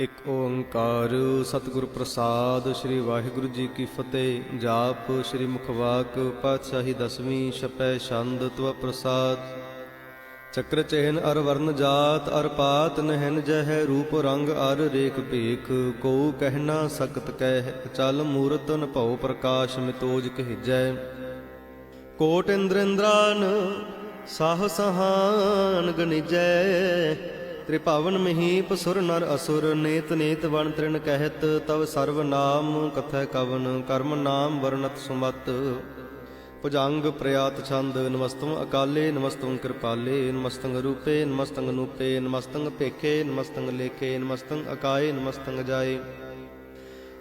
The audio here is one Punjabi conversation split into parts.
ਇੱਕ ਓੰਕਾਰ, ਸਤਿਗੁਰ ਪ੍ਰਸਾਦ, ਸ੍ਰੀ ਵਾਹਿਗੁਰੂ ਜੀ ਕੀ ਫਤਿਹ। ਜਾਪ, ਸ੍ਰੀ ਮੁਖਵਾਕ ਪਾਤਸ਼ਾਹੀ ਦਸਵੀਂ, ਛਪੈ ਛੰਦ, ਤਵ ਪ੍ਰਸਾਦ। ਚੱਕਰ ਚਹਿਨ ਅਰ ਵਰਨ ਜਾਤ, ਅਰ ਪਾਤ ਨਹਿਨ ਜਹ, ਰੂਪ ਰੰਗ ਅਰ ਰੇਖ ਭੇਖ। ਕੋ ਕਹਿਣਾ ਸਕਤ ਕਹਿ, ਚਲ ਮੂਰਤ ਨ ਭਉ ਪ੍ਰਕਾਸ਼, ਮਿਤੋਜ ਕਹਿਜੈ। ਕੋਟ ਇੰਦਰ ਇੰਦਰਾਨ ਸਾਹ ਸਹਾਨ ਗਨਿਜੈ ਤ੍ਰਿਭਾਵਨ ਮਹੀਪ ਸੁਰ ਨਰ ਅਸੁਰ, ਨੇਤ ਨੇਤ ਵਣ ਤ੍ਰਿਣ ਕਹਿਤ, ਤਵ ਸਰਵ ਨਾਮ ਕਥੈ ਕਵਨ, ਕਰਮ ਨਾਮ ਵਰਣਤ ਸੁਮਤ। ਭੁਜੰਗ ਪ੍ਰਿਆਤ ਛੰਦ, ਨਮਸਤੰ ਅਕਾਲੇ, ਨਮਸਤੰ ਕਿਰਪਾਲੇ, ਨਮਸਤੰ ਰੂਪੇ, ਨਮਸਤੰ ਨੂਪੇ ਨਮਸਤੰ ਭੇਖੇ, ਨਮਸਤੰ ਲੇਖੇ, ਨਮਸਤੰ ਅਕਾਏ, ਨਮਸਤੰ ਜਾਏ।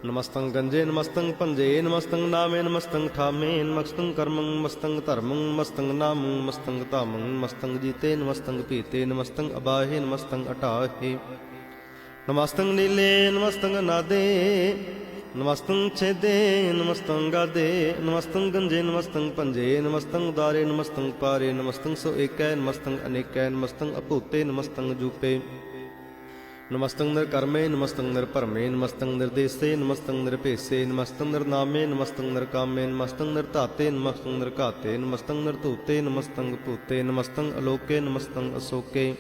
ਨਮਸਤੰ ਗੰਜੇ ਨਮਸਤੰ ਪੰਜੇ ਨਮਸਤੰ ਨਾਮੇ ਨਮਸਤੰ ਠਾਮੇ ਨਮਸਤੰ ਕਰਮੰ ਨਮਸਤੰ ਧਰਮੰ ਨਮਸਤੰ ਨਾਮੰ ਨਮਸਤੰ ਧਾਮੰ ਨਮਸਤੰ ਜੀਤੇ ਨਮਸਤੰ ਪੀਤੇ ਨਮਸਤੰ ਅਬਾਹੇ ਨਮਸਤੰ ਅਟਾਹੇ ਨਮਸਤੰ ਨੀਲੇ ਨਮਸਤੰ ਨਾਦੇ ਨਮਸਤੰ ਛੇਦੇ ਨਮਸਤੰ ਗਾਦੇ ਨਮਸਤੰ ਗੰਜੇ ਨਮਸਤੰ ਪੰਜੇ ਨਮਸਤੰ ਦਾਰੇ ਨਮਸਤੰ ਪਾਰੇ ਨਮਸਤੰ ਸੋ ਏਕੈ ਨਮਸਤੰ ਅਨੇਕੈ ਨਮਸਤੰ ਅਭੂਤੇ ਨਮਸਤੰ ਜੂਪੇ ਨਮਸਤੰ ਨਿਰ ਕਰਮੇ ਨਮਸਤੰ ਨਿਰ ਭਰਮੇ ਨਮਸਤੰ ਨਿਰਦੇਸੇ ਨਮਸਤੰ ਨਿਰਭੇਸੇ ਨਮਸਤੰ ਨਿਰਨਾਮੇ ਨਮਸਤੰ ਨਿਰਕਾਮੇ ਨਮਸਤੰ ਨਿਰਧਾਤੇ ਨਮਸਤੰ ਨਿਰਘਾਤੇ ਨਮਸਤੰ ਨਿਰਧੂਤੇ ਨਮਸਤੰ ਭੂਤੇ ਨਮਸਤੰ ਅਲੋਕੇ ਨਮਸਤੰ ਅਸੋਕੇ।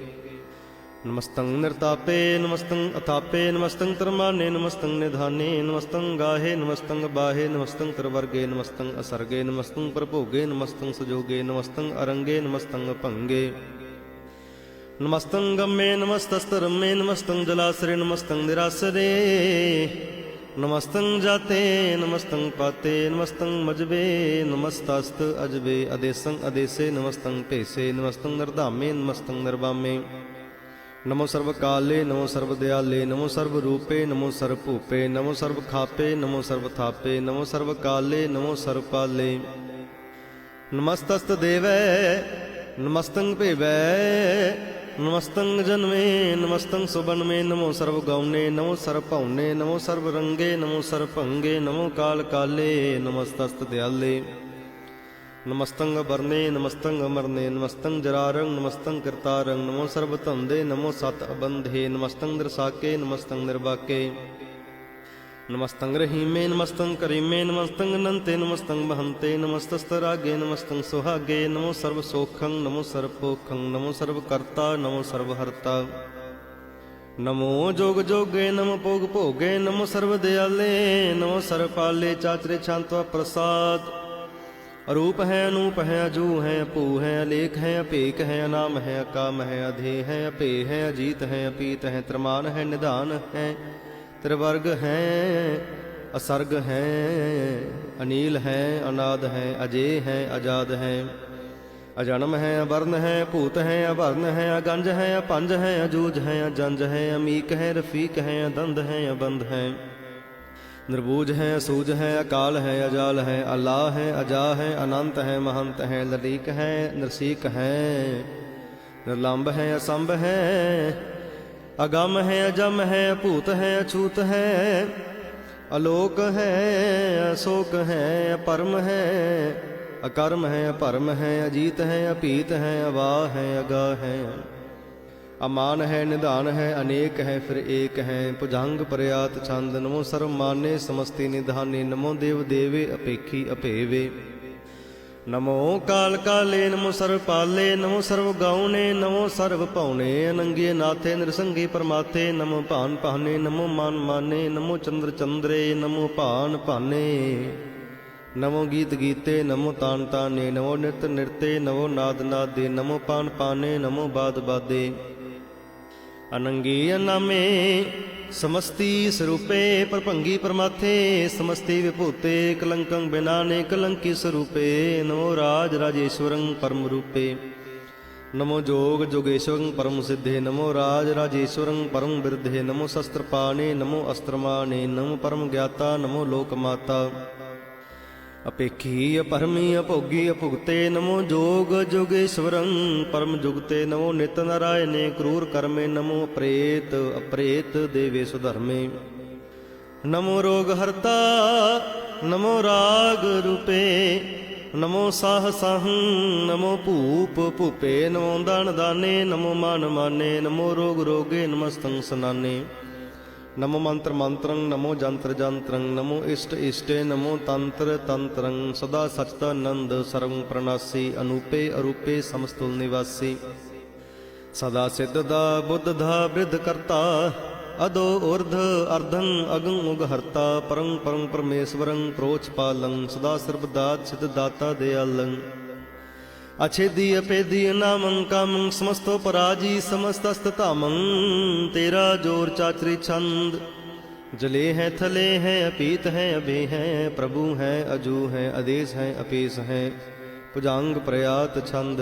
ਨਮਸਤੰ ਨਿਰਤਾਪੇ ਨਮਸਤੰ ਅਥਾਪੇ ਨਮਸਤੰ ਤਰਮਾਨੇ ਨਮਸਤੰ ਨਿਧਾਨੇ ਨਮਸਤੰ ਗਾਹੇ ਨਮਸਤੰ ਬਾਹੇ ਨਮਸਤੰ ਤਰਵਰਗੇ ਨਮਸਤੰ ਅਸਰਗੇ ਨਮਸਤੰ ਪ੍ਰਭੋਗੇ ਨਮਸਤੰ ਸਜੋਗੇ ਨਮਸਤੰ ਅਰੰਗੇ ਨਮਸਤੰ ਭੰਗੇ। ਨਮਸਤੰ ਗੰਮੇ ਨਮਸਤਸਤਰਮੇ ਨਮਸਤੰ ਜਲਾਸਰੇ ਨਮਸਤੰ ਨਿਰਾਸਰੇ। ਨਮਸਤੰ ਜਾਤੇ ਨਮਸਤੰ ਪਾਤੇ ਨਮਸਤੰ ਮਜਵੇ ਨਮਸਤਸਤ ਅਜਵੇ ਅਦੇਸੰ ਅਦੇਸੇ ਨਮਸਤੰ ਭੇਸੇ ਨਮਸਤੰ ਨਰਧਾਮੇ ਨਮਸਤੰ ਨਿਰਵਾਮੇ। ਨਮੋ ਸਰਵ ਕਾਲੇ ਨਮੋ ਸਰਵ ਦਿਆਲੇ ਨਮੋ ਸਰਵ ਰੂਪੇ ਨਮੋ ਸਰਵ ਭੂਪੇ ਨਮੋ ਸਰਵ ਖਾਪੇ ਨਮੋ ਸਰਵ ਥਾਪੇ ਨਮੋ ਸਰਵ ਕਾਲੇ ਨਮੋ ਸਰਵ ਪਾਲੇ। ਨਮਸਤਸਤ ਦੇਵੈ ਨਮਸਤੰ ਭੇਵੈ ਨਮਸਤੰ ਜਨਮੇ ਨਮਸਤੰ ਸੁਬਨਮੇ, ਨਮੋ ਸਰਵ ਗੌਨੇ ਨਮੋ ਸਰਵ ਭਉਨੇ, ਨਮੋ ਸਰਵ ਰੰਗੇ, ਨਮੋ ਸਰਵ ਭੰਗੇ, ਨਮੋ ਕਾਲ ਕਾਲੇ, ਨਮਸਤਸਤ ਦਿਆਲੇ। ਨਮਸਤੰ ਵਰਨੇ ਨਮਸਤੰ ਅਮਰਨੇ ਨਮਸਤੰ ਜਰਾਰੰ ਨਮਸਤੰ ਕਰਤਾਰੰ ਨਮੋ ਸਰਬ ਧੰਦੇ, ਨਮੋ ਸਤ ਅਬੰਧੇ ਨਮਸਤੰ ਦਰਸਾਕੇ ਨਮਸਤੰ ਨਿਰਵਾਕੇ। ਨਮਸਤੰ ਰਹੀਮੇ ਨਮਸਤੰ ਕਰੀਮੇ ਨਮਸਤੰ ਅਨੰਤੇ ਨਮਸਤੰ ਮਹੰਤੇ ਨਮਸਤਸਤਰਾਗੇ ਨਮਸਤੰ ਸੁਹਾਗੇ ਨਮੋ ਸਰਬ ਸੋਖੰ ਨਮੋ ਸਰਬ ਪੋਖੰ ਨਮੋ ਸਰਬ ਕਰਤਾ ਨਮੋ ਸਰਬ ਨਮੋ ਜੋਗ ਜੋਗੇ ਨਮ ਭੋਗ ਭੋਗੇ ਨਮੋ ਸਰਬ ਦਿਆਲੇ ਨਮੋ ਸਰਬ ਪਾਲੇ ਚਾਤਰੇ ਛੰਤਵਾ ਪ੍ਰਸਾਦ ਅਰੂਪ ਹੈ ਅਨੂਪ ਹੈ ਅਜੂ ਹੈ ਭੂ ਹੈ ਅਲੇਖ ਹੈ ਅਪੇਕ ਹੈ ਅਨਾਮ ਹੈ ਅਕਾਮ ਹੈ ਅਧੇ ਹੈ ਅਪੇ ਹੈ ਅਜੀਤ ਹੈ ਅਪੀਤ ਹੈ ਤਰਮਾਨ ਹੈ ਨਿਧਾਨ ਹੈ ਤ੍ਰਿਵਰਗ ਹੈ ਅਸਰਗ ਹੈ ਅਨੀਲ ਹੈ ਅਨਾਦ ਹੈ ਅਜੇ ਹੈ ਆਜ਼ਾਦ ਹੈ ਅਜਨਮ ਹੈ ਅਵਰਨ ਹੈ ਭੂਤ ਹੈ ਅਵਰਨ ਹੈ ਅਗੰਜ ਹੈ ਅਪੰਜ ਹੈ ਅਜੂਜ ਹੈ ਅਜੰਜ ਹੈ ਅਮੀਕ ਹੈ ਰਫੀਕ ਹੈ ਅਦੰਦ ਹੈ ਅਬੰਦ ਹੈ ਨਿਰਬੂਜ ਹੈ ਅਸੂਜ ਹੈ ਅਕਾਲ ਹੈ ਅਜਾਲ ਹੈ ਅੱਲਾ ਹੈ ਅਜਾ ਹੈ ਅਨੰਤ ਹੈ ਮਹੰਤ ਹੈ ਲਲੀਕ ਹੈ ਨਰਸੀਕ ਹੈ ਨਿਰਲੰਭ ਹੈ ਅਸੰਭ ਹੈ ਅਗਮ ਹੈ, ਅਜਮ ਹੈ ਭੂਤ ਹੈ, ਅਛੂਤ ਹੈ। ਅਲੋਕ ਹੈ, ਅਸੋਕ ਹੈ ਪਰਮ ਹੈ। ਅਕਰਮ ਹੈ, ਅਪਰਮ ਹੈ, ਅਜੀਤ ਹੈ ਅਪੀਤ ਹੈ ਅਵਾ ਹੈ ਅਗਾ ਹੈ। ਅਮਾਨ ਹੈ, ਨਿਧਾਨ ਹੈ, ਅਨੇਕ ਹੈ, ਫਿਰ ਏਕ ਹੈ। ਭੁਜੰਗ ਪ੍ਰਿਆਤ ਛੰਦ, ਨਮੋ ਸਰਵ ਮਾਨੇ, ਸਮਸਤੀ, ਨਿਧਾਨੇ, ਨਮੋ ਦੇਵ, ਦੇਵੇ, ਅਪੇਖੀ, ਅਪੇਵੇ। ਨਮੋ ਕਾਲ ਕਾਲੇ, ਨਮੋ ਸਰਵ ਪਾਲੇ, ਨਮੋ ਸਰਵ ਗਾਉਨੇ, ਨਮੋ ਸਰਵ ਭਉਨੇ, ਅਨੰਗੇ ਨਾਥੇ, ਨਿਰਸੰਗੀ ਪਰਮਾਤੇ ਨਮੋ ਭਾਨ ਭਾਨੇ, ਨਮੋ ਮਨ ਮਾਨੇ, ਨਮੋ ਚੰਦਰ ਚੰਦਰੇ, ਨਮੋ ਭਾਨ ਭਾਨੇ। ਨਮੋ ਗੀਤ ਗੀਤੇ, ਨਮੋ ਤਾਨ ਤਾਨੇ, ਨਮੋ ਨਿਤ ਨਿਰਤੇ, ਨਮੋ ਨਾਦ ਨਾਦੇ, ਨਮੋ ਪਾਨ ਪਾਨੇ, ਨਮੋ ਬਾਦ ਬਾਦੇ। ਅਨੰਗੀ ਅਨਾਮੇ ਸਮਸਤੀ ਸਰੂਪੇ ਪਰਭੰਗੀ ਪਰਮਾਥੇ, ਸਮਸਤੀ ਵਿਭੂਤੇ ਕਲੰਕੰ ਬਿਨਾਨੇ ਕਲੰਕੀ ਸਰੂਪੇ, ਨਮੋ ਰਾਜ ਰਾਜੇਸ਼ਵਰੰ ਪਰਮ ਰੂਪੇ। ਨਮੋ ਜੋਗ ਜੋਗੇਸ਼ਵਰੰ ਪਰਮ ਸਿੱਧੇ, ਨਮੋ ਰਾਜ ਰਾਜੇਸ਼ਵਰੰ ਪਰਮ ਬਿਰਧੇ, ਨਮੋ ਸ਼ਸਤਰਪਾਨੇ ਨਮੋ ਅਸਤਰਮਾਨੇ ਨਮੋ ਪਰਮ ਗਿਆਤਾ, ਨਮੋ ਲੋਕਮਾਤਾ ਅਪੇਖੀ ਅਪਰਮੀ ਅਭੋਗੀ ਅਭੁਗਤੇ ਨਮੋ ਜੋਗ ਜੋਗੇਸ਼ਵਰੰ, ਪਰਮ ਜੁਗਤੇ ਨਮੋ ਨਿਤ ਨਰਾਇਨੇ ਕਰੂਰ ਕਰਮੇ ਨਮੋ ਪ੍ਰੇਤ ਅਪ੍ਰੇਤ ਦੇਵੇ ਸੁਧਰਮੇ। ਨਮੋ ਰੋਗ ਹਰਤਾ, ਨਮੋ ਰਾਗ ਰੂਪੇ, ਨਮੋ ਸਾਹ ਸਾਹੰ ਨਮੋ ਭੂਪ ਭੂਪੇ, ਨਮੋ ਦਾਨ ਦਾਨੇ, ਨਮੋ ਮਨ ਮਾਨੇ, ਨਮੋ ਰੋਗ ਰੋਗੇ ਨਮਸਤੰ ਸਨਾਨੇ। ਨਮੋ ਮੰਤਰ ਮੰਤਰੰ ਨਮੋ ਜੰਤਰ ਜੰਤਰੰ ਨਮੋ ਇਸ਼ਟ ਇਸ਼ਟੇ ਨਮੋ ਤੰਤਰ ਤੰਤਰੰ ਸਦਾ ਸਚਤਾਨੰਦ ਸਰਵੰ ਪ੍ਰਣਾਸੀ ਅਨੂਪੇ ਅਰੂਪੇ ਸਮਸਤੁਲ ਨਿਵਾਸੀ ਸਦਾ ਸਿੱਧ ਦਾ ਬੁੱਧ ਦਾ ਬ੍ਰਿਧ ਕਰਤਾ ਅਦੋ ਉਰਧ ਅਰਧੰ ਅਗੰ ਉਗ ਹਰਤਾ ਪਰੰ ਪਰੰ ਪਰਮੇਸ਼ਵਰੰ ਪ੍ਰੋਚ ਪਾਲੰ ਸਦਾ ਸਰਬਦਾਤ ਸਿਧ ਦਾਤਾ ਦਿਆਲੰ ਅਛੇਦੀ ਅਪੇਦੀ ਨਾਮੰ ਕਾਮੰ, ਸਮਸਤੋ ਪਰਾਜੀ ਸਮਸਤਸਤ ਧਾਮੰ, ਤੇਰਾ ਜੋਰ ਚਾਚਰੀ ਛੰਦ। ਜਲੇ ਹੈ, ਥਲੇ ਹੈ, ਅਪੀਤ ਹੈ, ਅਭੇ ਹੈ, ਪ੍ਰਭੂ ਹੈ, ਅਜੂ ਹੈ ਆਦੇਸ਼ ਹੈ, ਅਪੇਸ ਹੈ, ਭੁਜੰਗ ਪ੍ਰਯਾਤ ਛੰਦ।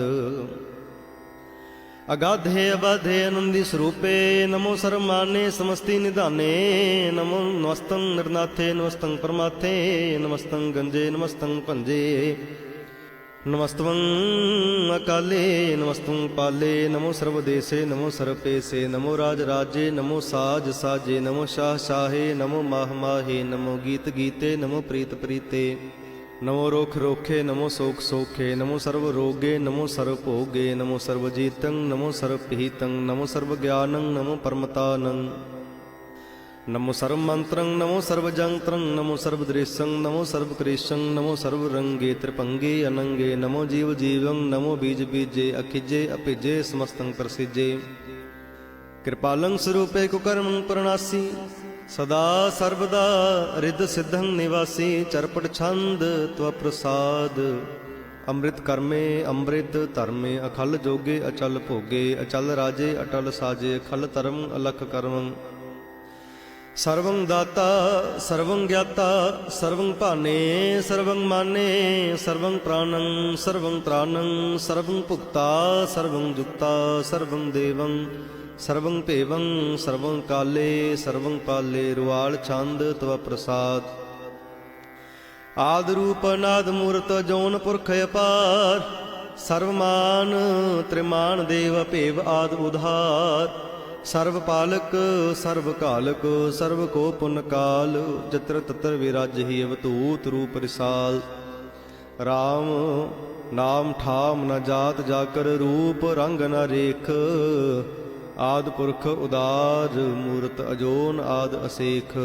ਅਗਾਧੇ ਅਬਾਧੇ ਆਨੰਦੀ ਸਰੂਪੇ, ਨਮੋ ਸਰਮਾਨੇ ਸਮਸਤੀ ਨਿਧਾਨੇ, ਨਮੋ ਨਮਸਤੰ ਨਿਰਨਾਥੇ, ਨਮਸਤੰ ਪਰਮਾਥੇ, ਨਮਸਤੰ ਗੰਜੇ, ਨਮਸਤੰ ਭੰਜੇ। ਨਮਸਤਵੰ ਅਕਾਲੇ ਨਮਸਤੰ ਪਾਲੇ, ਨਮੋ ਸਰਵਦੇਸੇ, ਨਮੋ ਸਰਪੇਸੇ, ਨਮੋ ਰਾਜ ਰਾਜੇ, ਨਮੋ ਸਾਜ ਸਾਜੇ, ਨਮੋ ਸ਼ਾਹ ਸ਼ਾਹੇ, ਨਮੋ ਮਾਹ ਮਾਹੇ, ਨਮੋ ਗੀਤ ਗੀਤੇ, ਨਮੋ ਪ੍ਰੀਤ ਪ੍ਰੀਤੇ, ਨਮੋ ਰੋਖ ਰੋਖੇ, ਨਮੋ ਸੋਖ ਸੋਖੇ, ਨਮੋ ਸਰਵ ਰੋਗੇ, ਨਮੋ ਸਰਵ ਭੋਗੇ, ਨਮੋ ਸਰਵ ਜੀਤੰ, ਨਮੋ ਸਰਵ ਪੀਤੰ ਨਮੋ ਸਰਵ ਗਿਆਨੰ, ਨਮੋ ਪਰਮਤਾਨੰ। ਨਮੋ ਸਰਵ ਮੰਤਰੰ ਨਮੋ ਸਰਵ ਜੰਤਰੰ ਨਮੋ ਸਰਵ ਦ੍ਰਿਸ਼ੰ ਨਮੋ ਸਰਵ ਕ੍ਰਿਸ਼ੰ ਨਮੋ ਸਰਵ ਰੰਗੇ ਤ੍ਰਿਪੰਗੇ ਅਨੰਗੇ ਨਮੋ ਜੀਵ ਜੀਵੰ ਨਮੋ ਬੀਜ ਬੀਜੇ ਅਖਿਜੇ ਅਪਿਜੇ ਸਮਸਤੰ ਪ੍ਰਸਿਜੇ ਕਿਰਪਾਲੰ ਸਰੂਪੇ ਕੁਕਰਮੰ ਪ੍ਰਣਾਸੀ ਸਦਾ ਸਰਬਦਾ ਰਿੱਧ ਸਿद्धੰ ਨਿਵਾਸੀ ਚਰਪਟ ਛੰਦ ਤਵ ਪ੍ਰਸਾਦ ਅੰਮ੍ਰਿਤ ਕਰਮੇ ਅੰਮ੍ਰਿਤ ਧਰਮੇ ਅਖਲ ਜੋਗੇ ਸਰਵੰ ਦਾਤਾ, ਸਰਵੰ ਗਿਆਤਾ, ਸਰਵੰ ਭਾਨੇ, ਸਰਵੰ ਮਾਨੇ, ਸਰਵੰ ਪ੍ਰਾਨੰ, ਸਰਵੰ ਤ੍ਰਾਨੰ, ਸਰਵੰ ਭੁਕਤਾ ਸਰਵੰ ਜੁਕਤਾ ਸਰਵੰ ਦੇਵੰ, ਸਰਵੰ ਭੇਵੰ, ਸਰਵੰ ਕਾਲੇ, ਸਰਵੰ ਪਾਲੇ, ਰੁਆਲ ਛੰਦ, ਤਵ ਪ੍ਰਸਾਦ। ਆਦ ਰੂਪ ਨਾਦ ਮੂਰਤ ਜੋਨ ਪੁਰਖ ਅਪਾਰ, ਸਰਵਮਾਨ ਤ੍ਰਿਮਾਨ ਦੇਵ ਭੇਵ ਆਦ ਉਧਾਰ। ਸਰਵ ਪਾਲਕ ਸਰਵ ਕਾਲਕ ਸਰਵ ਕੋ ਪੁਨ ਕਾਲ, ਜਤਰ ਤਤਰ ਵਿਰਾਜਹੀ ਅਵਤੂਤ ਰੂਪ ਰਿਸਾਲ। RAM ਨਾਮ ਠਾਮ ਨ ਜਾਤ ਜਾਕਰ ਰੂਪ, ਰੰਗ ਨ ਰੇਖ, ਆਦ ਪੁਰਖ ਉਦਾਰ, ਮੂਰਤ ਅਜੋਨ ਆਦ ਅਸੇਖ।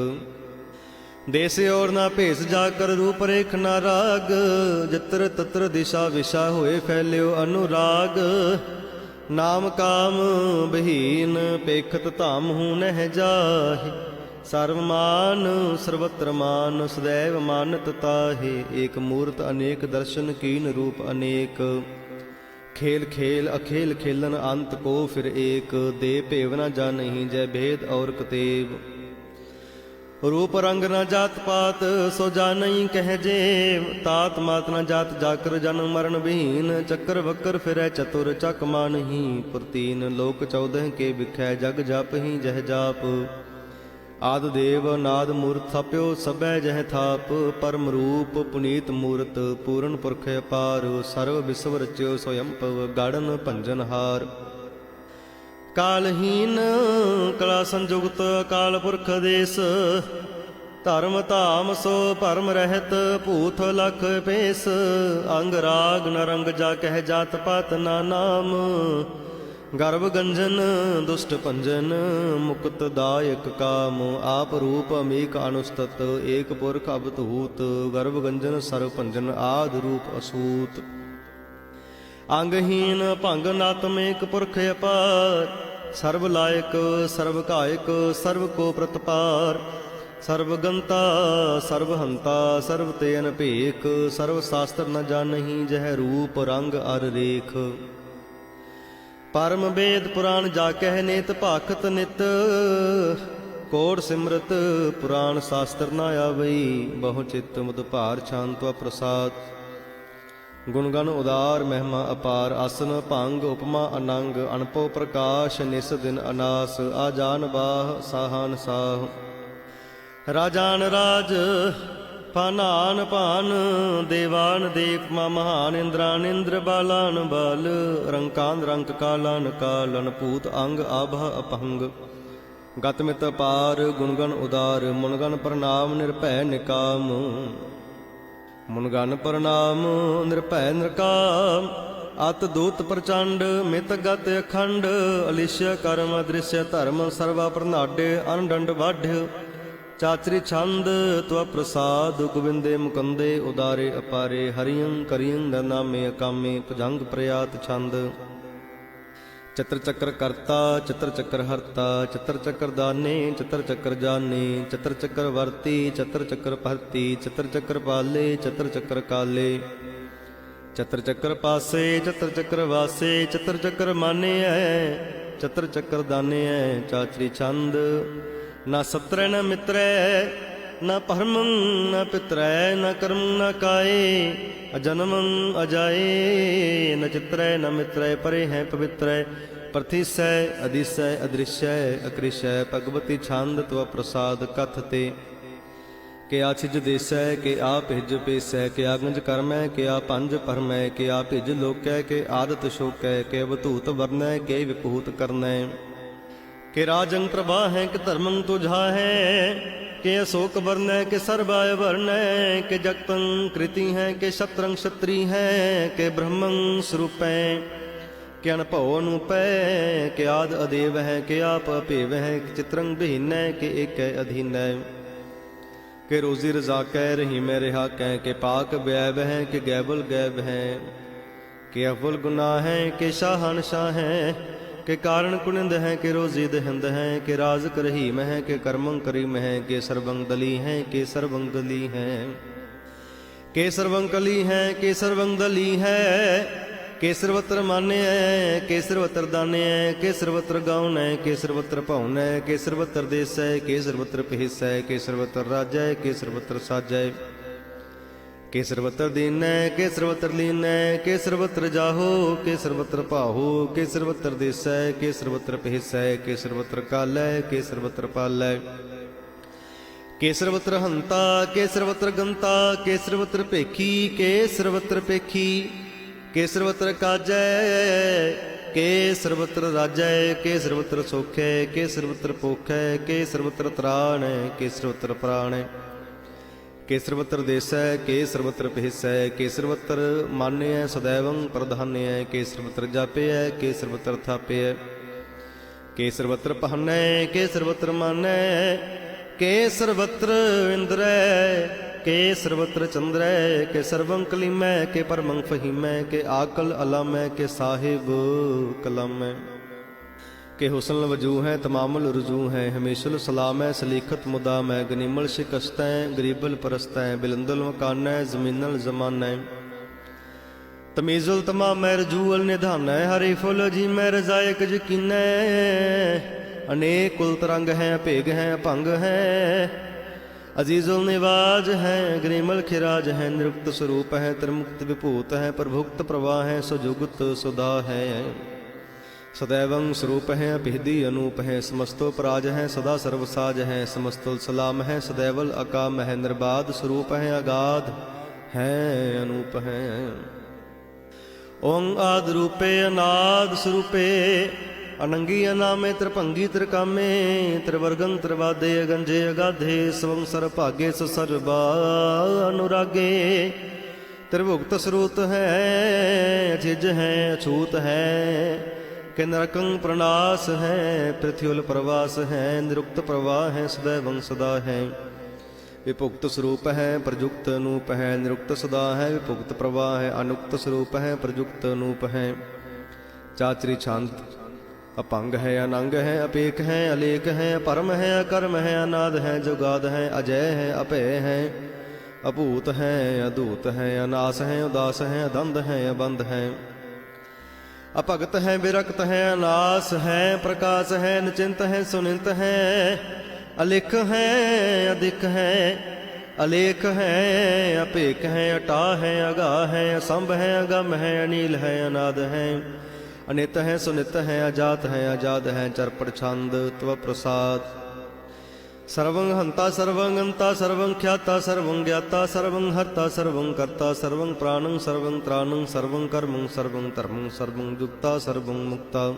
ਦੇਸ ਔਰ ਨਾ ਭੇਸ ਜਾ ਕਰ ਰੂਪ ਰੇਖ ਨਾ ਰਾਗ, ਜਤਰ ਤਤਰ ਦਿਸ਼ਾ ਵਿਸ਼ਾ ਹੋਏ ਫੈਲਿਓ ਅਨੁਰਾਗ। ਨਾਮ ਕਾਮ ਬਹੀਨ ਪੇਖਤ ਧਾਮ ਹੂ ਨਹਿ ਜਾਹੇ। ਸਰਵ ਮਾਨ ਸਰਵਤਰ ਮਾਨ ਸਦੈਵ ਮਾਨਤ ਤਾਹੇ। ਏਕ ਮੂਰਤ ਅਨੇਕ ਦਰਸ਼ਨ ਕੀਨ ਰੂਪ ਅਨੇਕ। ਖੇਲ ਖੇਲ ਅਖੇਲ ਖੇਲਨ ਅੰਤ ਕੋ ਫਿਰ ਏਕ। ਦੇ ਭੇਵ ਨ ਨਹੀਂ ਜੈ ਭੇਦ ਔਰ ਕਤੇਵ ਰੂਪ ਰੰਗ ਨਾ ਜਾਤ ਪਾਤ, ਸੋ ਜਾਣਈ ਕਹਿ ਜੇ। ਤਾਤ ਮਾਤ ਨਾ ਜਾਤ, ਜਾਕਰ ਜਨਮ ਮਰਨ ਬਹੀਨ ਚੱਕਰ ਵਕਰ ਫਿਰੈ, ਚਤੁਰ ਚੱਕ ਮਾਨਹੀ ਪ੍ਰਤੀਨ। ਲੋਕ 14 ਕੇ ਵਿਖੈ, ਜਗ ਜਪਹੀ ਜਹ ਜਾਪ। ਆਦ ਦੇਵ, ਨਾਦ ਮੂਰਤ ਥਾਪਿਓ ਸਭੈ ਜਹ ਥਾਪ। ਪਰਮ ਰੂਪ ਪੁਨੀਤ ਮੂਰਤ, ਪੂਰਨ ਪੁਰਖ ਅਪਾਰ। ਸਰਵ ਵਿਸਵ ਰਚਿਓ ਸੋਯੰ ਪਵ ਗਾੜਨ ਭੰਜਨ ਹਾਰ। ਕਾਲਹੀਨ ਕਲਾ ਸੰਯੁਕਤ ਅਕਾਲ ਪੁਰਖ ਦੇਸ, ਧਰਮ ਧਾਮ ਸੋ ਭਰਮ ਰਹਿਤ ਭੂਤ ਲਖ ਪੇਸ ਅੰਗ ਰਾਗ ਨ ਰੰਗ ਜਾ ਕਹਿ ਜਾਤ ਪਾਤ ਨਾ ਨਾਮ। ਗਰਭ ਗੰਜਨ, ਦੁਸ਼ਟ ਭੰਜਨ ਮੁਕਤ ਦਾਇਕ ਕਾਮ, ਆਪ ਰੂਪ ਅਮੇਕ ਅਨੁਸਤਤ, ਏਕ ਪੁਰਖ ਅਬਤੂਤ ਗਰਭ ਗੰਜਨ ਸਰਵ ਭੰਜਨ ਆਦ ਰੂਪ ਅਸੂਤ। ਅੰਗਹੀਨ ਭੰਗ ਨਾਤਮੇਕ ਪੁਰਖ ਅਪਾਰ ਸਰਬ ਲਾਇਕ ਸਰਬ ਕਾਇਕ ਸਰਬ ਕੋ ਪ੍ਰਤਪਾਰ। ਸਰਬ ਗੰਤਾ ਸਰਬ ਹੰਤਾ ਸਰਬ ਤੇ ਅਨਭੇਕ ਸਰਬ ਸ਼ਾਸਤਰ ਨ ਜਾਣਹੀ ਜਹ ਰੂਪ ਰੰਗ ਅਰ ਰੇਖ। ਪਰਮ ਵੇਦ ਪੁਰਾਣ ਜਾ ਕਹਿ ਨੇਤ ਭਾਖਤ ਨਿਤ। ਕੋੜ ਸਿਮਰਤ ਪੁਰਾਣ ਸ਼ਾਸਤਰ ਨਾ ਆਵਈ। ਬਹੁ ਚਿੱਤ ਮੁਦ ਭਾਰ ਸ਼ਾਂਤਵਾ ਪ੍ਰਸਾਦ। ਗੁਣਗਣ ਉਦਾਰ ਮਹਿਮਾ ਅਪਾਰ ਆਸਨ ਭੰਗ ਉਪਮਾ ਅਨੰਗ ਅਨਪੋ ਪ੍ਰਕਾਸ਼ ਨਿਸ ਦਿਨ ਅਨਾਸ ਆ ਜਾਨ ਬਾਹ ਸਾਹਨ ਸਾਹ। ਰਾਜਾਨ ਰਾਜ ਪਾਨਾਨ ਪਾਨ ਦੇਵਾਨ ਦੇਵ ਮਾ ਮਹਾਨ ਇੰਦਰਾਨ ਇੰਦਰ ਬਾਲਾਨ ਬਾਲ ਰੰਕਾਨ ਰੰਕ ਕਾਲਾਨ ਕਾਲਨ ਭੂਤ ਅੰਗ ਆਭਾ ਅਪੰਗ। ਗਤ ਮਿਤ ਪਾਰ ਉਦਾਰ ਮੁਨਗਨ ਪ੍ਰਣਾਮ ਨਿਰਭੈ ਨਿਕਾਮ। ਮੁਨਗਨ ਪ੍ਰਣਾਮ, ਨਿਰਭੈ ਨਿਰਕਾਮ, ਅਤ ਦੂਤ ਪ੍ਰਚੰਡ, ਮਿਤ ਗਤ ਅਖੰਡ, ਅਲਿਸ਼ਯ ਕਰਮ ਦ੍ਰਿਸ਼ਯ ਧਰਮ ਸਰਵਾ ਪ੍ਰਨਾਡੇ ਅਨਡੰਡ ਵਾਢਿ। ਚਾਚਰੀ ਛੰਦ, ਤਵ ਪ੍ਰਸਾਦ ਗੋਬਿੰਦੇ ਮੁਕੰਦੇ ਉਦਾਰੇ ਅਪਾਰੇ ਹਰਿਯੰ ਕਰਿਯੰ ਨਾਮੇ ਅਕਾਮੇ, ਭਜੰਗ ਪ੍ਰਯਾਤ ਛੰਦ। ਚਤਰ ਚੱਕਰ ਕਰਤਾ ਚਤਰ ਚੱਕਰ ਹਰਤਾ ਚਤਰ ਚੱਕਰ ਦਾਨੇ ਚਤਰ ਚੱਕਰ ਜਾਨੇ ਚਤਰ ਚੱਕਰ ਵਰਤੀ ਚਤਰ ਚੱਕਰ ਭਰਤੀ ਚਤਰ ਚੱਕਰ ਪਾਲੇ ਚਤਰ ਚੱਕਰ ਕਾਲੇ ਚਤਰ ਚੱਕਰ ਪਾਸੇ ਚਤਰ ਚੱਕਰ ਵਾਸੇ ਚਤਰ ਚੱਕਰ ਮਾਨਿਐ ਚਤਰ ਚੱਕਰ ਦਾਨਿਐ ਚਾਚਰੀ ਛੰਦ ਨਾ ਸਤਰੈ ਨਾ ਮਿਤਰੈ ਨਾ ਪਰਮੰ ਨਾ ਪਿਤਰੈ ਨਾ ਕਰਮ ਨਾ ਕਾਏ ਅਜਨਮੰ ਅਜਾਏ ਨ ਚਿਤਰੈ ਨ ਮਿਤਰੈ ਪਰੇ ਹੈ ਪਵਿੱਤਰੈ ਪ੍ਰਥਿਸੈ ਅਦਿਸੈ ਅਦ੍ਰਿਸ਼ੈ ਅਕ੍ਰਿਸ਼ੈ ਭਗਵਤੀ ਛੰਦ ਤਵ ਪ੍ਰਸਾਦ ਕਥ ਤੇ ਕਿ ਆ ਛਿਜ ਦੇਸੈ ਕਿ ਆ ਭਿਜ ਪੇਸੈ ਕਿ ਆਗੰਜ ਕਰਮੈ ਕਿ ਆ ਪੰਜ ਪਰਮੈ ਕਿ ਆ ਭਿਜ ਲੋਕੈ ਕਿ ਆਦਤ ਸ਼ੋਕੈ ਕਿ ਬਤੂਤ ਵਰਨੈ ਕਿ ਵਿਭੂਤ ਕਰਨੈ ਕਿ ਰਾਜੰ ਪ੍ਰਭਾ ਹੈ ਕਿ ਧਰਮੰ ਤੁਝਾ ਹੈ ਕਿ ਅਸ਼ੋਕ ਵਰਨੈ ਕਿ ਸਰਬਾਇ ਵਰਨੈ ਕਿ ਜਗਤੰ ਕ੍ਰਿਤੀ ਹੈ ਕਿ ਸ਼ਤਰੰ ਛਤਰੀ ਹੈ ਕਿ ਬ੍ਰਹਮੰ ਸਰੂਪੈ ਕਿ ਅਨਭਉ ਅਨੂਪੈ ਕਿ ਆਦ ਅਦੇਵ ਹੈ ਕਿ ਆਪ ਅਭੇਵ ਹੈ ਕਿ ਚਿਤਰੰ ਬਹੀਨੈ ਕਿ ਏਕੈ ਅਧੀਨੈ ਕਿ ਰੋਜ਼ੀ ਰਜ਼ਾ ਕਹਿ ਰਹੀ ਮੈਂ ਰਹਾ ਕਹਿ ਕਿ ਪਾਕ ਬੈਬ ਹੈ ਕਿ ਗੈਬਲ ਗੈਬ ਹੈ ਕਿ ਅਵਲ ਗੁਨਾਹ ਹੈ ਕਿ ਸ਼ਾਹਨ ਸ਼ਾਹ ਹੈ ਕਿ ਕਾਰਨ ਕੁਨਿੰਦ ਹੈ ਕਿ ਰੋਜ਼ੀ ਦਹਿੰਦ ਹੈ ਕਿ ਰਾਜ਼ ਕਰਹੀ ਹੈ ਕਿ ਕਰਮੰ ਕਰੀਮ ਹੈ ਕਿ ਸਰਬੰ ਦਲੀ ਹੈ ਕਿ ਸਰਬੰ ਹੈ। ਕਿ ਸਰਬੰ ਕਲੀ ਹੈ, ਕਿ ਸਰਬੰ ਦਲੀ ਹੈ, ਕਿ ਸਰਵਤਰ ਮਾਨਿਐ ਕਿ ਸਰਵਤਰ ਦਾਨਿਐ ਕਿ ਸਰਵਤਰ ਗਾਉਨੈ, ਕਿ ਸਰਵਤਰ ਭਾਉਨੈ ਕਿ ਸਰਵਤਰ ਦੇਸੈ, ਕਿ ਸਰਵਤਰ ਪਹਿਸੈ ਕਿ ਸਰਵਤਰ ਰਾਜੈ, ਕਿ ਸਰਵਤਰ ਸਾਜੈ। ਕਿ ਸਰਵਤਰ ਦੀਨੈ ਕਿ ਸਰਵਤਰ ਲੀਨੈ ਕੇ ਸਰਵਤਰ ਜਾਹੋ ਕੇ ਸਰਵਤਰ ਭਾਹੋ ਕੇ ਸਰਵਤਰ ਦੇਸੈ ਕੇ ਸਰਵਤਰ ਪਹਿਸੈ ਕੇ ਸਰਵਤਰ ਕਾਲੈ ਕੇ ਸਰਵਤਰ ਪਾਲੈ ਕੇ ਸਰਵਤਰ ਹੰਤਾ ਕੇ ਸਰਵਤਰ ਗੰਤਾ ਕਿ ਸਰਵਤਰ ਭੇਖੀ ਕਿ ਸਰਵਤਰ ਭੇਖੀ ਕੇ ਸਰਵਤਰ ਕਾਜੈ ਕੇ ਸਰਵਤਰ ਰਾਜੈ ਕੇ ਸਰਵਤਰ ਸੋਖੈ ਕੇ ਸਰਵਤਰ ਪੋਖੈ ਕੇ ਸਰਵਤਰ ਤਰਾਣੈ ਕੇ ਸਰਵਤਰ ਪ੍ਰਾਣੈ ਕਿ ਸਰਵਤਰ ਦੇਸੈ ਕਿ ਸਰਵਤਰ ਪਹਿਸੈ ਕਿ ਸਰਵਤਰ ਮਾਨਿਐ ਸदैवੰ ਪ੍ਰਧਾਨਿਐ ਕਿ ਸਰਵਤਰ ਜਾਪਿਐ ਕਿ ਸਰਵਤਰ ਥਾਪਿਐ ਕਿ ਸਰਵਤਰ ਪਹਨੈ ਕਿ ਸਰਵਤਰ ਮਾਨੈ ਕਿ ਸਰਵਤਰ ਇੰਦਰੈ ਕਿ ਸਰਵਤਰ ਚੰਦਰੈ ਕਿ ਸਰਵੰ ਕਲੀਮੈ ਕਿ ਪਰਮੰ ਫਹੀਮੈ ਕਿ ਆਕਲ ਅਲਮੈ ਕਿ ਸਾਹਿਬ ਕਲਮੈ ਕਿ ਹੁਸਨ ਵਜੂ ਹੈ ਤਮਾਮੁਲ ਰਜੂ ਹੈ ਹਮੇਸ਼ਲ ਸਲਾਮ ਹੈ ਸਲੀਖਤ ਮੁਦਾਮ ਹੈ ਗਨੀਮਲ ਸ਼ਿਕਸਤੈ ਗਰੀਬਲ ਪਰਸਤੈ ਬਿਲੰਦਲ ਮਕਾਨੈ ਜ਼ਮੀਨਲ ਜ਼ਮਾਨੈ ਤਮੀਜ਼ੁਲ ਤਮਾਮ ਹੈ ਰਜੂਲ ਨਿਧਾਨੈ ਹਰੀ ਫੁੱਲ ਜੀ ਮੈਂ ਰਜ਼ਾਇਕ ਯਕੀਨੈ ਅਨੇਕ ਕੁਲ ਤਰੰਗ ਹੈ ਭੇਗ ਹੈ ਭੰਗ ਹੈ ਅਜ਼ੀਜ਼ੁਲ ਨਿਵਾਜ ਹੈ ਗਰੀਮਲ ਖਿਰਾਜ ਹੈ ਨਿਰੁਕਤ ਸਰੂਪ ਹੈ ਤਰਮੁਕਤ ਵਿਭੂਤ ਹੈ ਪ੍ਰਭੁਕਤ ਪ੍ਰਵਾਹ ਹੈ ਸੁਜੁਗਤ ਸੁਦਾ ਹੈ ਸदैवं ਸਰੂਪ ਹੈ ਅਭਿਧੀ सदैवं स्वरूप हैं अपिहदि अनूप हैं, समस्तोपराज हैं, सदा सर्वसाज हैं समस्तुल सलाम हैं, सदैवल अकाम है, निर्बाध स्वरूप हैं, अगाध हैं, अनूप हैं। ओं आदि रूपे, अनाद स्वरूपे, अनंगी अनामे त्रिपंगी त्रिकामे, त्रिवर्गं त्रिवादे, अगंजे अगाधे स्वं सर्वभागे सर्वा अनुरागे त्रिभुक्त स्रोत है अचिज हैं, अछूत हैं। ਕਿ ਨਰਕੰ ਪ੍ਰਣਾਸ ਹੈ, ਪ੍ਰਿਥਿਉਲ ਪ੍ਰਵਾਸ ਹੈ, ਨਿਰੁਕਤ ਪ੍ਰਵਾਹ ਹੈ ਸदैवं ਸਦਾ ਹੈ। ਵਿਭੁਕਤ ਸਰੂਪ ਹੈ ਪ੍ਰਯੁਕਤ ਅਨੂਪ ਹੈ, ਨਿਰੁਕਤ ਸਦਾ ਹੈ, ਵਿਭੁਕਤ ਪ੍ਰਵਾਹ ਹੈ, ਅਨੁਕਤ ਸਰੂਪ ਹੈ ਪ੍ਰਯੁਕਤ ਅਨੂਪ ਹੈ। ਚਾਚਰੀ ਛੰਦ ਅਪੰਗ ਹੈ, ਅਨੰਗ ਹੈ, ਅਪੇਕ ਹੈ ਅਲੇਖ ਹੈ, ਪਰਮ ਹੈ, ਅਕਰਮ ਹੈ, ਅਨਾਦ ਹੈ, ਜੁਗਾਦ ਹੈ, ਅਜੈ ਹੈ, ਅਭੈ ਹੈ। ਅਭੂਤ ਹੈ ਅਦੂਤ ਹੈ, ਅਨਾਸ ਹੈ, ਉਦਾਸ ਹੈ ਅਦੰਦ ਹੈ, ਅਬੰਧ ਹੈ। ਅਭਗਤ ਹੈ, ਵਿਰਕਤ ਹੈ, ਅਨਾਸ ਹੈ, ਪ੍ਰਕਾਸ਼ ਹੈ, ਨਚਿੰਤ ਹੈ, ਸੁਨਿੰਤ ਹੈ। ਅਲਿਖ ਹੈ, ਅਧਿਕ ਹੈ, ਅਲੇਖ ਹੈ ਅਪੇਕ ਹੈ, ਅਟਾ ਹੈ, ਅਗਾ ਹੈ, ਅਸੰਭ ਹੈ, ਅਗਮ ਹੈ, ਅਨੀਲ ਹੈ, ਅਨਾਦ ਹੈ। ਅਨਿਤ ਹੈ, ਸੁਨਿਤ ਹੈ, ਅਜਾਤ ਹੈ ਆਜਾਦ ਹੈ, ਚਰਪੜ ਛੰਦ, ਤਵ ਪ੍ਰਸਾਦ। ਸਰਵੰ ਹੰਤਾ ਸਰਵੰ ਅੰਤਾ ਸਰਵੰ ਖਿਆਤਾ ਸਰਵੰ ਗਿਆਤਾ ਸਰਵੰ ਹਰਤਾ ਸਰਵੰ ਕਰਤਾ ਸਰਵੰ ਪ੍ਰਾਣੰ ਸਰਵੰ ਤ੍ਰਾਣੰ ਸਰਵੰ ਕਰਮੰ ਸਰਵੰ ਧਰਮੰ ਸਰਵੰ ਜੁਗਤਾ ਸਰਵੰ ਮੁਕਤਾ।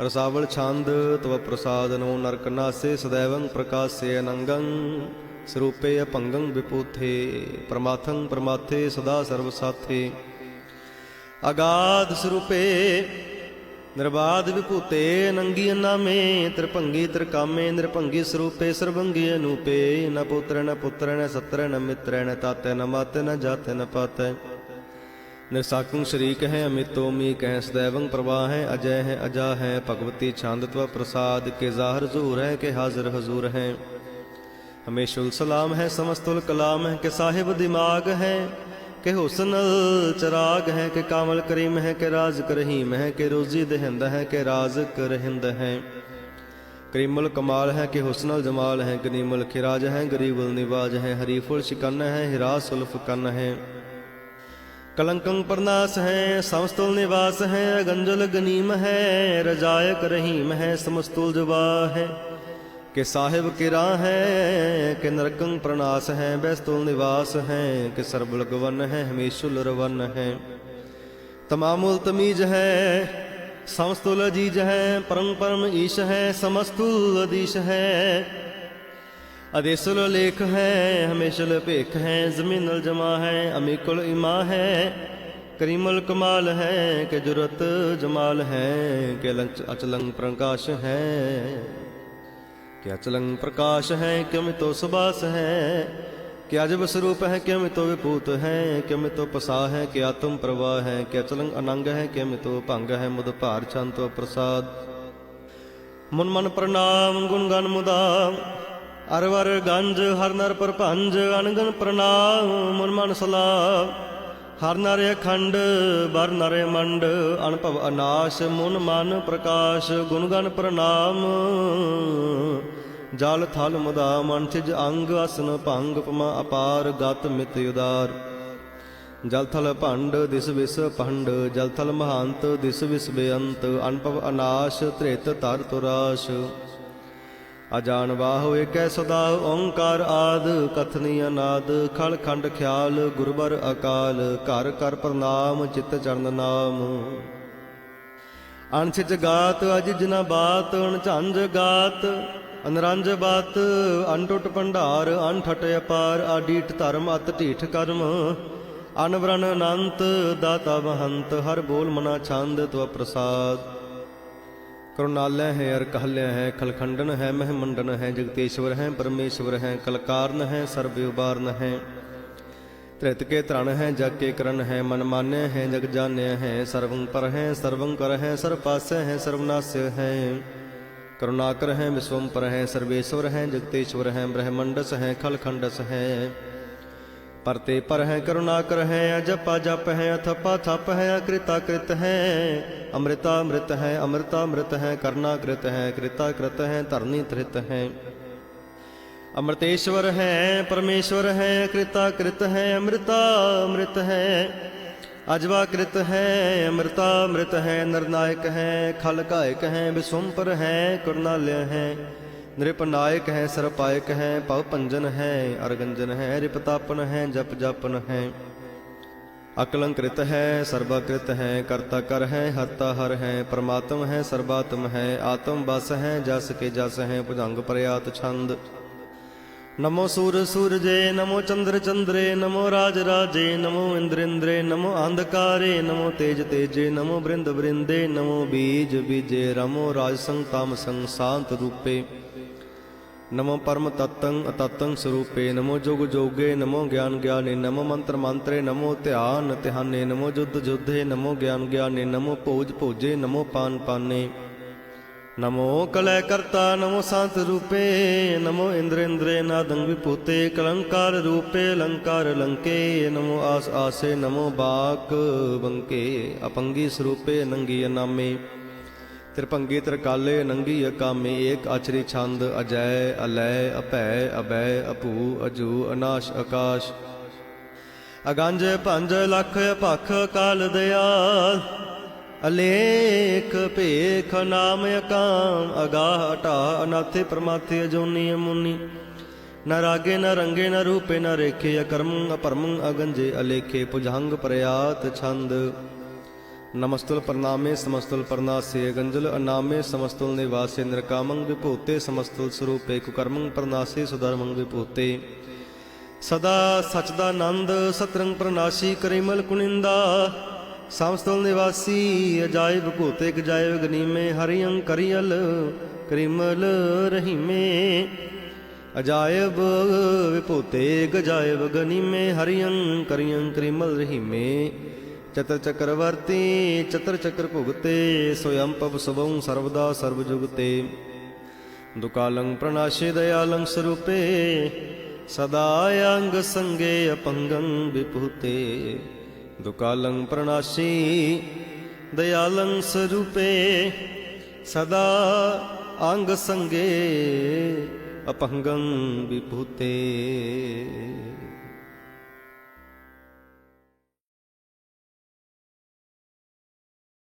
ਰਸਾਵਲ ਛੰਦ ਤਵ ਪ੍ਰਸਾਦ ਨੋ ਨਰਕ ਨਾਸੇ ਸदैवं ਪ੍ਰਕਾਸੇ ਅਨੰਗੰ ਸਰੂਪੇ ਅਪੰਗੰ ਵਿਪੂਥੇ ਪ੍ਰਮਾਥੰ ਪ੍ਰਮਾਥੇ ਸਦਾ ਸਰਵ ਸਾਥੇ ਅਗਾਧ ਸਰੂਪੇ ਨਿਰਬਾਧ ਵਿਭੂਤੇ ਨੰਗੀ ਨਾਮੇ ਤ੍ਰਿਭੰਗੀ ਤ੍ਰਿਕਾਮੇ ਨਿਰਭੰਗੀ ਸਰੂਪੇ ਸਰਬੰਗੀ ਅਨੂਪੇ ਨ ਪੁੱਤਰ ਨ ਪੁੱਤਰ ਨ ਸਤਰ ਨ ਮਿੱਤਰ ਨ ਤਾਤੈ ਨ ਮਾਤੈ ਨ ਜਾਤੈ ਨ ਪਾਤੈ ਨਿਰਸਾਕੰ ਸ਼ਰੀਕ ਹੈ ਅਮਿਤੋ ਮੀ ਕਹਿ ਸदैवं ਪ੍ਰਵਾਹ ਹੈ ਅਜੈ ਹੈ ਅਜਾ ਹੈ ਭਗਵਤੀ ਛੰਦ ਤਵ ਪ੍ਰਸਾਦ ਕੇ ਜ਼ਾਹਰ ਜ਼ੂਰ ਹੈ ਕੇ ਹਾਜ਼ਰ ਹਜ਼ੂਰ ਹੈ ਹਮੇਸ਼ੁਲ ਸਲਾਮ ਹੈ ਸਮਸਤੁਲ ਕਲਾਮ ਹੈ ਕਿ ਸਾਹਿਬ ਦਿਮਾਗ ਹੈ ਕਿ ਹੁਸਨ ਚਰਾਗ ਹੈ ਕਿ ਕਾਮਲ ਕਰੀਮ ਹੈ ਕਿ ਰਾਜ਼ ਕਰਹੀਮ ਹੈ ਕਿ ਰੋਜ਼ੀ ਦਹਿੰਦ ਹੈ ਕਿ ਰਾਜ਼ ਕਰਹਿੰਦ ਹੈ ਕਰੀਮੁਲ ਕਮਾਲ ਹੈ ਕਿ ਹੁਸਨਲ ਜਮਾਲ ਹੈ ਕਰੀਮੁਲ ਖਿਰਾਜ ਹੈ ਗਰੀਬੁਲ ਨਿਵਾਜ ਹੈ ਹਰੀਫੁਲ ਸ਼ਿਕਨ ਹੈ ਹਿਰਾ ਸੁਲਫ ਕੰਨ ਹੈ ਕਲੰਕੰ ਪਰਨਾਸ ਹੈ ਸਮਸਤੁਲ ਨਿਵਾਸ ਹੈ ਗੰਜਲ ਗਨੀਮ ਹੈ ਰਜਾਇਕ ਰਹੀਮ ਹੈ ਸਮਸਤੁਲ ਜਵਾ ਹੈ ਕਿ ਸਾਹਿਬ ਕਿਰਾ ਹੈ, ਕਿ ਨਰਕੰ ਪ੍ਰਣਾਸ ਹੈ ਬੈਸਤੁਲ ਨਿਵਾਸ ਹੈ, ਕਿ ਸਰਬਲ ਗਵਨ ਹੈ, ਹਮੇਸ਼ੁਲ ਰਵਨ ਹੈ। ਤਮਾਮੁਲ ਤਮੀਜ ਹੈ, ਸਮਸਤੁਲ ਅਜੀਜ ਹੈ, ਪਰਮ ਪਰਮ ਈਸ਼ ਹੈ, ਸਮਸਤੁਲ ਅਦੀਸ਼ ਹੈ। ਅਦੇਸੁਲ ਲੇਖ ਹੈ, ਹਮੇਸ਼ਲ ਭੇਖ ਹੈ, ਜ਼ਮੀਨਲ ਜਮਾ ਹੈ, ਅਮੀਕੁਲ ਇਮਾ ਹੈ। ਕਰੀਮੁਲ ਕਮਾਲ ਹੈ, ਕਿ ਜੁਰਤ ਜਮਾਲ ਹੈ, ਕਿ ਅਚਲੰਗ ਪ੍ਰਕਾਸ਼ ਹੈ। ਕਿ ਅਚਲੰਗ ਪ੍ਰਕਾਸ਼ ਹੈ ਕਿ ਮਿਤੋ ਸੁਬਾਸ ਹੈ ਕਿ ਅਜਬ ਸਰੂਪ ਹੈ ਕਿ ਮਿਤੋ ਵਿਭੂਤ ਹੈ ਕਿ ਮਿਤੋ ਪਸਾ ਹੈ ਕਿ ਆਤਮ ਪ੍ਰਵਾਹ ਹੈ ਕਿ ਅਚਲੰਗ ਅਨੰਗ ਹੈ ਕਿ ਮਿਤੋ ਭੰਗ ਹੈ ਮੁਦ ਭਾਰ ਛੰਤੋ ਪ੍ਰਸਾਦ ਮਨ ਮਨ ਪ੍ਰਣਾਮ ਗੁਣ ਗਨ ਮੁਦਾ ਅਰਵਰ ਗੰਜ ਹਰ ਨਰ ਪਰਪੰਜ ਅਨਗਨ ਪ੍ਰਣਾਮ ਮਨ ਮਨ ਸਲਾਮ ਹਰ ਨਰੇ ਖੰਡ, ਬਰ ਨਰੇ ਮੰਡ, ਅਨਭਵ ਅਨਾਸ਼, ਮਨ ਮਨ ਪ੍ਰਕਾਸ਼, ਗੁਣ ਗਨ ਪ੍ਰਣਾਮ। ਜਲ ਥਲ ਮੁਦਾ ਮਨ ਚਿਜ ਅੰਗ ਅਸਨ ਭੰਗ ਪਮਾ ਅਪਾਰ, ਗਤ ਮਿਤ ਉਦਾਰ। ਜਲ ਥਲ ਭੰਡ, ਦਿਸ ਵਿਸ ਭੰਡ, ਜਲ ਥਲ ਮਹੰਤ, ਦਿਸ ਵਿਸ ਬੇਅੰਤ, ਅਨਭਵ ਅਨਾਸ਼ ਤ੍ਰਿਤ ਤਰ ਤੁਰਾਸ਼। ਅਜਾਨ ਬਾਹੁ ਏਕੈ ਸਦਾ, ਓੰਕਾਰ ਆਦ ਕਥਨੀ ਅਨਾਦ ਖਲ ਖੰਡ ਖਿਆਲ ਗੁਰਬਰ ਅਕਾਲ, ਘਰ ਕਰ ਪ੍ਰਣਾਮ, ਚਿੱਤ ਚਰਨ ਨਾਮ। ਅਣਛਿਜ ਗਾਤ, ਅਜ ਜਿਨਾ ਬਾਤ ਅਣਝੰਜ ਗਾਤ ਅਨਰੰਜ ਬਾਤ ਅਨਟੁੱਟ ਭੰਡਾਰ ਅਨਠਟ ਅਪਾਰ ਆਡੀਠ ਧਰਮ, ਅਤ ਢੀਠ ਕਰਮ। ਅਨਵਰਨ ਅਨੰਤ, ਦਾਤਾ ਮਹੰਤ, ਹਰ ਬੋਲ ਮਨਾ ਛੰਦ, ਤਵ ਪ੍ਰਸਾਦ। ਕਰੁਣਾਲੈ ਹੈ ਅਰ ਕਹਲਿਆ ਹੈ, ਖਲਖੰਡਨ ਹੈ, ਮਹਿਮੰਡਨ ਹੈ, ਜਗਤੇਸ਼ਵਰ ਹੈ, ਪਰਮੇਸ਼ਵਰ ਹੈ, ਕਲਕਾਰਨ ਹੈ, ਸਰਬ ਉਬਾਰਨ ਹੈ। ਤ੍ਰਿਤ ਕੇ ਤ੍ਰਣ ਹੈ, ਜਗ ਕੇ ਕਰਨ ਹੈ, ਮਨ ਮਾਨਿਆ ਹੈ, ਜਗ ਜਾਣਿਆ ਹੈ, ਸਰਵੰ ਪਰ ਹੈ, ਸਰਵੰ ਕਰ ਹੈ ਸਰਬ ਪਾਸੈ ਹੈ ਸਰਵਨਾਸਯ ਹੈ। ਕਰੁਣਾਕਰ ਹੈ, ਵਿਸ਼ਵੰਪਰ ਹੈ, ਸਰਵੇਸ਼ਵਰ ਹੈ, ਜਗਤੇਸ਼ਵਰ ਹੈ, ਬ੍ਰਹਮੰਡਸ ਹੈ, ਖਲਖੰਡਸ ਹੈ। ਪਰਤੇ ਪਰ ਹੈ ਕਰੁਣਾਕਰ ਹੈ, ਅਜਪਾ ਜਪ ਹੈ, ਅਥਪਾ ਥਪ ਹੈ ਅਕ੍ਰਿਤਾ ਕ੍ਰਿਤ ਹੈ। ਅੰਮ੍ਰਿਤਾ ਅੰਮ੍ਰਿਤ ਹੈ, ਅਮਰਤਾ ਅੰਮ੍ਰਿਤ ਹੈ ਕਰਨਾ ਕ੍ਰਿਤ ਹੈ ਕ੍ਰਿਤਾ ਕ੍ਰਿਤ ਹੈ, ਧਰਨੀ ਧ੍ਰਿਤ ਹੈ। ਅਮਰਤੇਸ਼ਵਰ ਹੈ, ਪਰਮੇਸ਼ਵਰ ਹੈ ਕ੍ਰਿਤਾ ਕ੍ਰਿਤ ਹੈ, ਅੰਮ੍ਰਿਤਾ ਅੰਮ੍ਰਿਤ ਹੈ। ਅਜਵਾ ਕ੍ਰਿਤ ਹੈ, ਅੰਮ੍ਰਿਤਾ ਅੰਮ੍ਰਿਤ ਹੈ, ਨਿਰਨਾਇਕ ਹੈ ਖਲ ਕਾਇਕ ਹੈ ਵਿਸਵੰਪਰ ਹੈ ਕਰੁਣਾਲਯ ਹੈ। ਨਿਰਪਨਾਇਕ ਹੈ ਸਰਪਾਇਕ ਹੈ ਭਵ ਭੰਜਨ ਹੈ ਅਰਗੰਜਨ ਹੈ ਰਿਪਤਾਪਨ ਹੈ ਜਪ ਜਪਨ ਹੈ ਅਕਲੰਕ੍ਰਿਤ ਹੈ ਸਰਬਕ੍ਰਿਤ ਹੈ ਕਰਤਾ ਕਰ ਹੈ ਹਰਤਾ ਹਰ ਹੈ ਪਰਮਾਤਮ ਹੈ ਸਰਬਾਤਮ ਹੈ ਆਤਮ ਬਸ ਹੈ ਜਸ ਕੇ ਜਸ ਹੈ ਭੁਜੰਗ ਪ੍ਰਿਆਤ ਛੰਦ ਨਮੋ ਸੂਰ ਸੂਰਜੇ ਨਮੋ ਚੰਦਰ ਚੰਦਰੇ ਨਮੋ ਰਾਜ ਰਾਜੇ ਨਮੋ ਇੰਦਰ ਇੰਦਰੇ ਨਮੋ ਅੰਧਕਾਰੇ ਨਮੋ ਤੇਜ ਤੇਜੇ ਨਮੋ ਬ੍ਰਿੰਦ ਬ੍ਰਿੰਦੇ ਨਮੋ ਬੀਜ ਬੀਜੇ ਰਮੋ ਰਾਜ ਸੰਗ ਤਮ ਸੰਗ ਸ਼ਾਂਤ ਰੂਪੇ ਨਮੋ ਪਰਮ ਤਤੰ ਅਤਤੰ ਸਰੂਪੇ ਨਮੋ ਜੋਗ ਜੋਗੇ ਨਮੋ ਗਿਆਨ ਗਿਆਨੇ ਨਮੋ ਮੰਤਰ ਮੰਤਰੇ ਨਮੋ ਧਿਆਨ ਧਿਆਨੇ ਨਮੋ ਜੁਧ ਜੁਧੇ ਨਮੋ ਗਿਆਨ ਗਿਆਨੇ ਨਮੋ ਭੋਜ ਭੋਜੇ ਨਮੋ ਪਾਨ ਪਾਨੇ ਨਮੋ ਕਲੈ ਕਰਤਾ ਨਮੋ ਸੰਤ ਰੂਪੇ ਨਮੋ ਇੰਦਰ ਇੰਦਰੇ ਨਾਦੰ ਵਿਭੂਤੇ ਕਲੰਕਾਰ ਰੂਪੇ ਲੰਕਾਰ ਲੰਕੇ ਨਮੋ ਆਸ ਆਸੇ ਨਮੋ ਬਾਕ ਬੰਕੇ ਅਪੰਗੀ ਸਰੂਪੇ ਨੰਗੀ ਅਨਾਮੇ ਤ੍ਰਿਪੰਗੀ ਤ੍ਰਿਕਾਲੇ ਨੰਗੀ ਅਕਾਮੇ ਏਕ ਅਚਰੀ ਛੰਦ ਅਜੈ, ਅਲੈ, ਅਭੈ ਅਬੈ ਅਪੂ ਅਜੂ, ਅਨਾਸ਼ ਆਕਾਸ਼ ਅਗੰਜ, ਭੰਜ, ਲਖ, ਭਖ, ਕਾਲ ਦਿਆਲ ਅਲੇਖ, ਭੇਖ, ਨਾਮ, ਅਕਾਮ। ਅਗਾਹ ਹਟਾ ਅਨਾਥੇ, ਪ੍ਰਮਾਥੇ, ਅਜੋਨੀ, ਅਮੁਨੀ। ਨ ਰਾਗੇ, ਨ ਰੰਗੇ, ਨ ਰੂਪੇ, ਨ ਰੇਖੇ, ਅਕਰਮ, ਅਪਰਮ, ਅਗੰਜੇ, ਅਲੇਖੇ, ਪੁਜੰਗ, ਪ੍ਰਯਾਤ, ਛੰਦ। ਨਮਸਤੁਲ ਪ੍ਰਣਾਮੇ, ਸਮਸਤੁਲ ਪ੍ਰਨਾਸੇ ਗੰਜਲ ਅਨਾਮੇ, ਸਮਸਤੁਲ ਨਿਵਾਸੇ ਨਿਰਕਾਮੰ ਵਿਭੂਤੇ, ਸਮਸਤੁਲ ਸਰੂਪੇ ਕੁਕਰਮੰ ਪ੍ਰਨਾਸੇ ਸੁਧਰਮੰ ਵਿਭੂਤੇ। ਸਦਾ ਸਚ ਦਾ ਆਨੰਦ ਸਤਰੰਗ ਪ੍ਰਨਾਸੀ ਕਰਿਮਲ ਕੁਨਿੰਦਾ। ਸਮਸਤਲ ਨਿਵਾਸੀ, ਅਜਾਇਬ ਭੂਤਿਕ ਜਾਇਬ ਗਨੀਮੇ ਹਰਿਯੰ ਕਰਿਯਲ ਕ੍ਰਿਮਲ ਰਹੀਮੇ। ਅਜਾਇਬ ਵਿਭੂਤੇ ਗਜਾਇਬ ਗਨੀਮੇ ਹਰਿਯੰ ਕਰਿਯੰ ਕ੍ਰਿਮਲ ਰਹੀਮੇ। ਚਤਰ ਚੱਕਰਵਰਤੀ, ਚਤਰ ਚੱਕਰ ਭੁਗਤੇ, ਸੋਯੰ ਪਵ ਸੁਭੰ ਸਰਵਦਾ ਸਰਬ ਜੁਗਤੇ ਦੁਕਾਲੰ ਪ੍ਰਣਾਸ਼ੇ ਦਇਆਲੰ ਸਰੂਪੇ, ਸਦਾ ਅੰਗ ਸੰਗੇ ਅਪੰਗੰ ਵਿਭੂਤੇ ਦੁਕਾਲੰ ਪ੍ਰਣਾਸ਼ੀ ਦਇਆਲੰ ਸਰੂਪੇ, ਸਦਾ ਅੰਗ ਸੰਗੇ ਅਪੰਗੰ ਵਿਭੂਤੇ